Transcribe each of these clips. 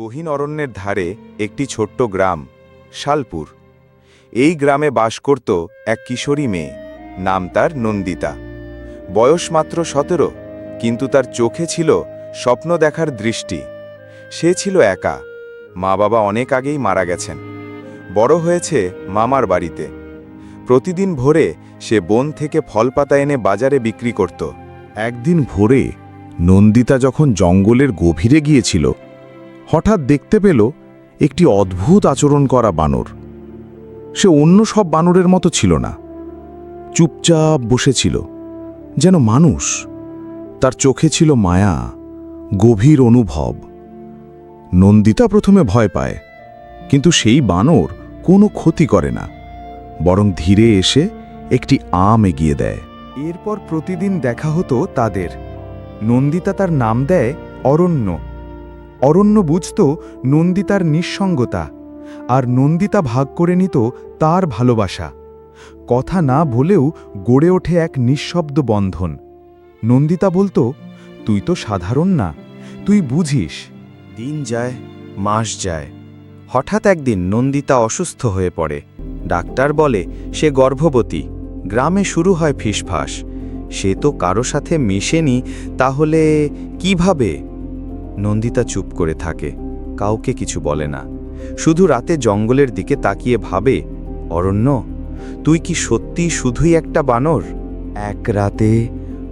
গহীন অরণ্যের ধারে একটি ছোট্ট গ্রাম, শালপুর। এই গ্রামে বাস করত এক কিশোরী মেয়ে, নাম তার নন্দিতা। বয়স মাত্র সতেরো, কিন্তু তার চোখে ছিল স্বপ্ন দেখার দৃষ্টি। সে ছিল একা মা বাবা অনেক আগেই মারা গেছেন। বড় হয়েছে মামার বাড়িতে। প্রতিদিন ভোরে সে বন থেকে ফল পাতা এনে বাজারে বিক্রি করত। একদিন ভোরে নন্দিতা যখন জঙ্গলের গভীরে গিয়েছিল হঠাৎ দেখতে পেল একটি অদ্ভুত আচরণ করা বানর। সে অন্য সব বানরের মতো ছিল না। চুপচাপ বসেছিল, যেন মানুষ। তার চোখে ছিল মায়া, গভীর অনুভব। নন্দিতা প্রথমে ভয় পায়, কিন্তু সেই বানর কোনো ক্ষতি করে না, বরং ধীরে এসে একটি আম এগিয়ে দেয়। এরপর প্রতিদিন দেখা হতো তাদের। নন্দিতা তার নাম দেয় অরণ্য। অরণ্য বুঝত নন্দিতার নিঃসঙ্গতা, আর নন্দিতা ভাগ করে নিত তার ভালোবাসা। কথা না বলেও গড়ে ওঠে এক নিঃশব্দ বন্ধন। নন্দিতা বলতো, তুই তো সাধারণ না, তুই বুঝিস। দিন যায়, মাস যায়। হঠাৎ একদিন নন্দিতা অসুস্থ হয়ে পড়ে। ডাক্তার বলে, সে গর্ভবতী, গ্রামে শুরু হয় ফিসফাস। সে তো কারও সাথে মিশেনি, তাহলে কীভাবে? নন্দিতা চুপ করে থাকে, কাউকে কিছু বলে না। শুধু রাতে জঙ্গলের দিকে তাকিয়ে ভাবে, অরণ্য, তুই কি সত্যি শুধুই একটা বানর? এক রাতে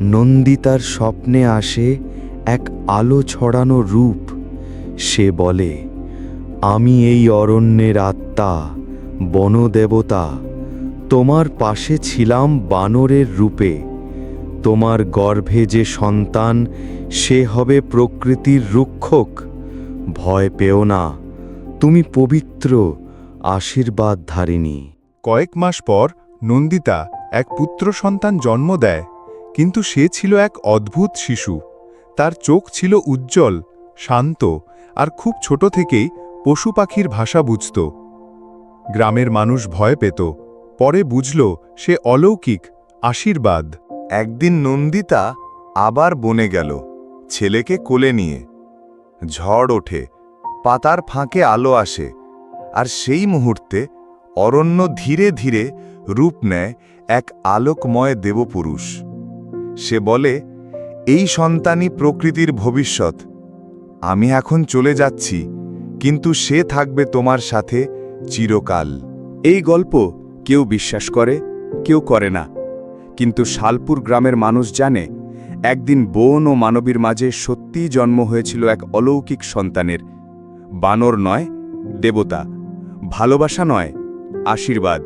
নন্দিতার স্বপ্নে আসে এক আলো ছড়ানো রূপ। সে বলে, আমি এই অরণ্যের আত্মা, বনদেবতা। তোমার পাশে ছিলাম বানরের রূপে। তোমার গর্ভে যে সন্তান, সে হবে প্রকৃতির রুক্ষক। ভয় পেও না, তুমি পবিত্র আশীর্বাদ ধারিণী কয়েক মাস পর নন্দিতা এক পুত্র সন্তান জন্ম দেয়, কিন্তু সে ছিল এক অদ্ভুত শিশু। তার চোখ ছিল উজ্জ্বল, শান্ত আর খুব ছোট থেকেই পশু পাখির ভাষা বুঝত। গ্রামের মানুষ ভয় পেত। পরে বুঝল সে অলৌকিক, আশীর্বাদ। একদিন নন্দিতা আবার বনে গেল, ছেলেকে কোলে নিয়ে। ঝড় ওঠে, পাতার ফাঁকে আলো আসে, আর সেই মুহূর্তে অরণ্য ধীরে ধীরে রূপ নেয় এক আলোকময় দেবপুরুষ। সে বলে, এই সন্তানই প্রকৃতির ভবিষ্যৎ। আমি এখন চলে যাচ্ছি, কিন্তু সে থাকবে তোমার সাথে চিরকাল। এই গল্প কেউ বিশ্বাস করে, কেউ করে না। কিন্তু শালপুর গ্রামের মানুষ জানে, একদিন বন ও মানবীর মাঝে সত্যিই জন্ম হয়েছিল এক অলৌকিক সন্তানের। বানর নয়, দেবতা। ভালোবাসা নয়, আশীর্বাদ।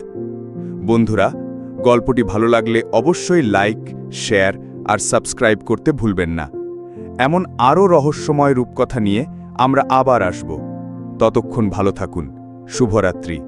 বন্ধুরা, গল্পটি ভালো লাগলে অবশ্যই লাইক, শেয়ার আর সাবস্ক্রাইব করতে ভুলবেন না। এমন আরও রহস্যময় রূপকথা নিয়ে আমরা আবার আসব। ততক্ষণ ভালো থাকুন। শুভরাত্রি।